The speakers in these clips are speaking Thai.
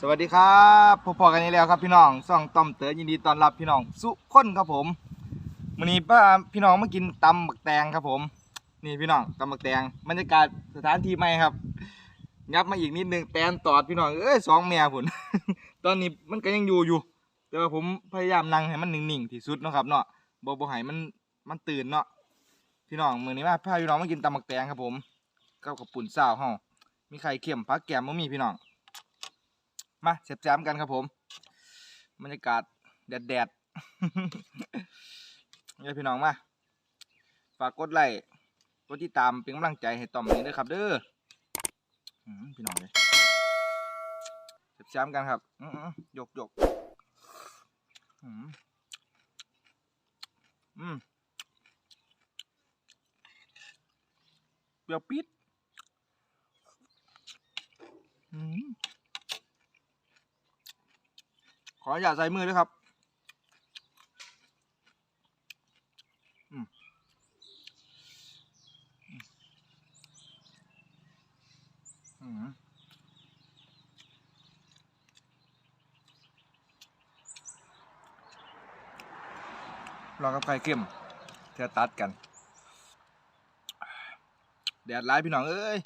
สวัสดีครับพบพอกันนี้แล้วครับพี่น้องซ่องต้อมเต๋อยินดีต้อนรับพี่น้องสุคนครับผมวันนี้ป้าพี่น้องมากินตำบักแตงครับผม นี่พี่น้องตำบักแตงบรรยากาศสถานที่ใหม่ครับงับมาอีกนิดนึงแตนตอดพี่น้องเอ้ยสองแม่ผุนตอนนี้มันก็ยังอยู่อยู่ แต่ว่าผมพยายามนั่งให้มันนิ่งๆที่สุดนะครับเนาะบ่บ่ให้มันมันตื่นเนาะพี่น้องมือนี้มาพาพี่น้องมากินตำบักแตงครับผมกับกับปุ่นซาวเฮามีไข่เค็มผักแกมบ่มีพี่น้อง มาเสียบแจมกันครับผมบรรยากาศแดดแดดๆนี่พี่น้องมา ฝากกดไลค์กดติดตามเป็นกำลังใจให้ต่อมนี้ด้วยครับ เด้อพี่น้องเลยเสียบแจมกันครับอื้อๆยกยกอืมเปรี้ยวปิดอืม ข ออย่าใส่มือด้วยครับลองกับไข่เค็มเทือตัดกัน แดดร้ายพี่น้องเอ้ย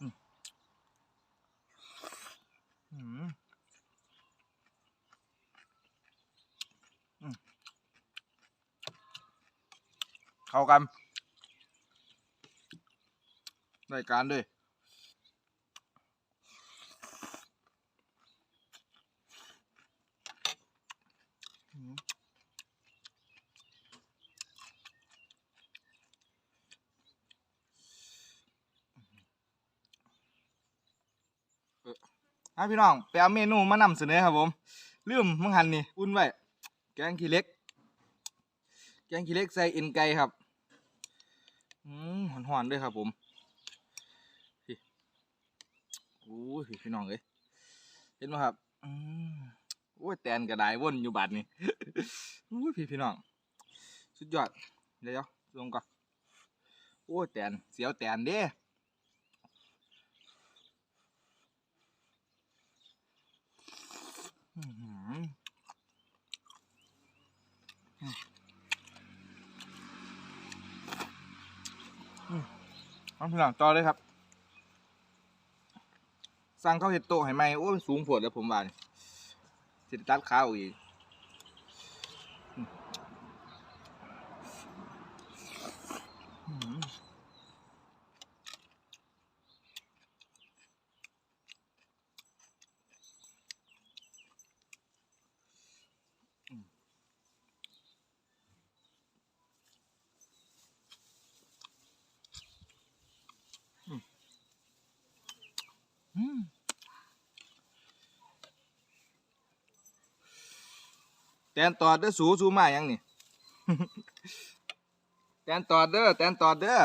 อืมอืม เข้ากันรายการด้วยอืมเอ่ออะพี่น้องไปเอาเมนูมานำเสนอครับผมลืมมังหันนี่ อุ่นไว้ แกงขี้เล็ก แกงขี้เล็กใส่เอ็นไก่ครับ หอนๆด้วยครับผมโอ้ยพี่พี่น้องเอ้ยเห็นไหมครับอืมโอ้ยแตนกระไดว่นอยู่บัดนี่โอ้ยพี่พี่น้อง สุดยอด เดี๋ยวลงก่อน โอ้ยแตนเสียวแตนเด้อื้อ หือเอางหลังต่อเลยครับ สั่งข้าวเห็ดโตให้ไหมโอ้ยสูงผดแล้วผมว่าเสร็จตัดข้าวอีก แตนตอดเด้อสูสูมาอยังนี่ แตนตอดเด้อแตนตอดเด้อ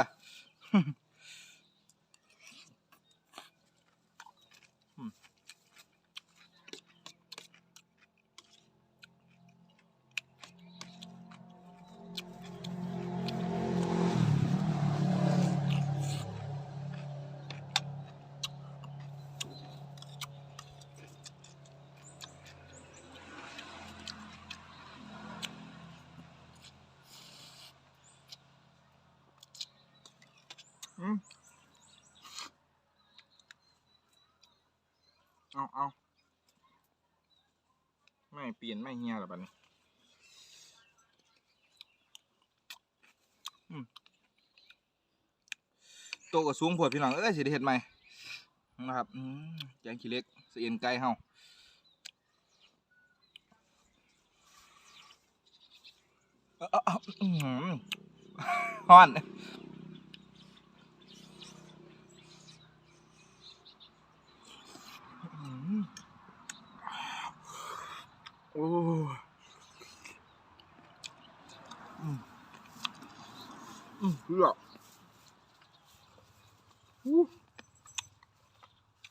เอาเอาไม่เปลี่ยนไม่เฮียหรอบัดนี้โตกับสูงโผดพี่น้องเอ้ยสิได้เห็ดใหม่นะครับอืแกงขี้เล็กเสียนไก่เฮาอ้าเอ้าเอ้าอื้อหือฮ้อน โอ้อืมอืมเพื่ออู้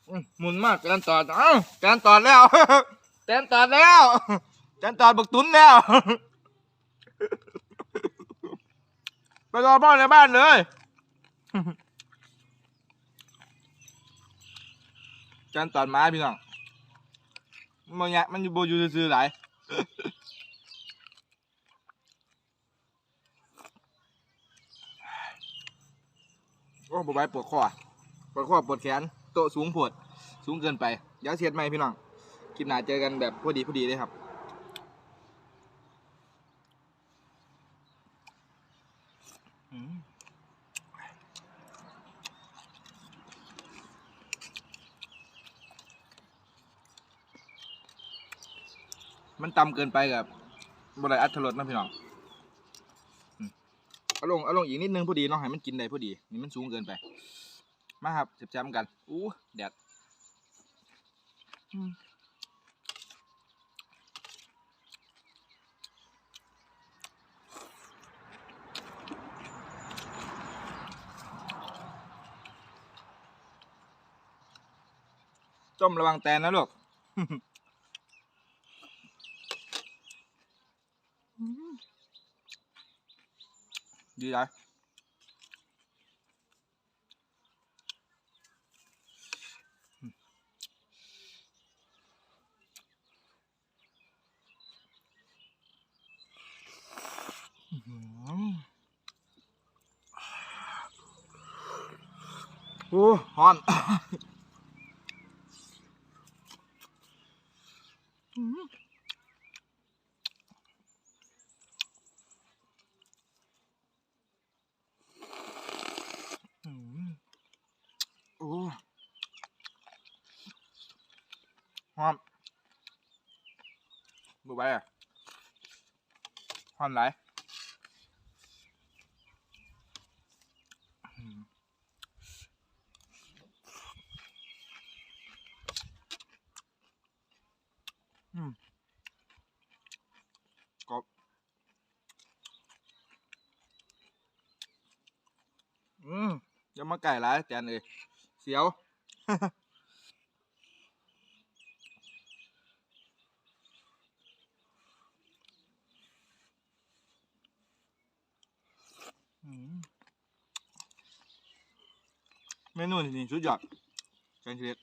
อืมหมุนมากแตนตอดเอ้าแตนตอดแล้วแตนตอดแล้วแตนตอดบักตุนแล้ว ไปรอบ้านในบ้านเลยแตนตอดไม้พี่น้อง มันเนี่ยมันอยู่โบอยู่ซื่อๆหลายโอ้บไหวปวดคอปวดคอปวดแขน โตะสูงปวด สูงเกินไปเดี๋ยวเสียดไหมพี่น้องคลิปหน้าเจอกันแบบพอดีพอดีเลยครับอืม มันต่ำเกินไปกับบริอัตรสนะพี่น้องอืมเอาลงเอาลงอีกนิดนึงพอดีเนาะให้มันกินได้พอดี นี่มันสูงเกินไป มาครับเสียบแซมกัน อู้แดดต้มระวังแตนนะลูก ดีไรโอ้ฮอน อืมโอ้ ฮอนบุบไปอะฮอนไหลายอืมอืมกรอบอืมอย่ามาไก่ร้ายแจนเอ้ยเสียว เมนูนี่นี่สุดยอดแกงเค็ด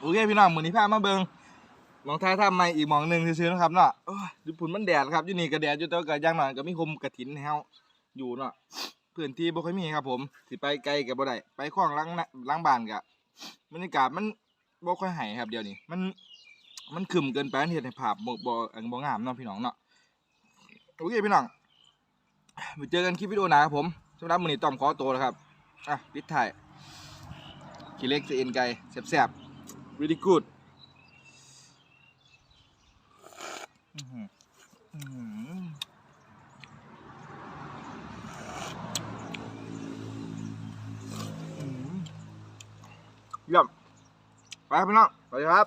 โอเคพี่น้องมือนี้พามาเบิงมองท้ายทำใหม่อีกหมองหนึ่งซื้อๆนะครับเนาะอยญี่ปุ่นมันแดดครับอยู่นี่ก็แดดอยู่แต่าก็อย่างหน่อยก็มีคมกระถินแฮวอยู่เนาะ พื้นที่บ่ค่อยมีครับ ผมสิไปไกลกับบ่ได้ไปคลองล้างน่ะล้างบ้านกะบบรรยากาศมันบ่ค่อยให้ครับเดี๋ยวนี้ มันมันขึ้มเกินไปมันเฮ็ดให้ภาพบ่บ่อันบ่งามเนาะพี่น้องเนาะโอเคพี่น้องไปเจอกันคลิปวิดีโอหน้าครับผมสำหรับมื้อนี้ต้อมขอตัวแล้วครับอะปิดท้ายขี้เล็กจะเอ็นไก่แซ่บๆ really good ไปพี่น้องสวัสดีครับ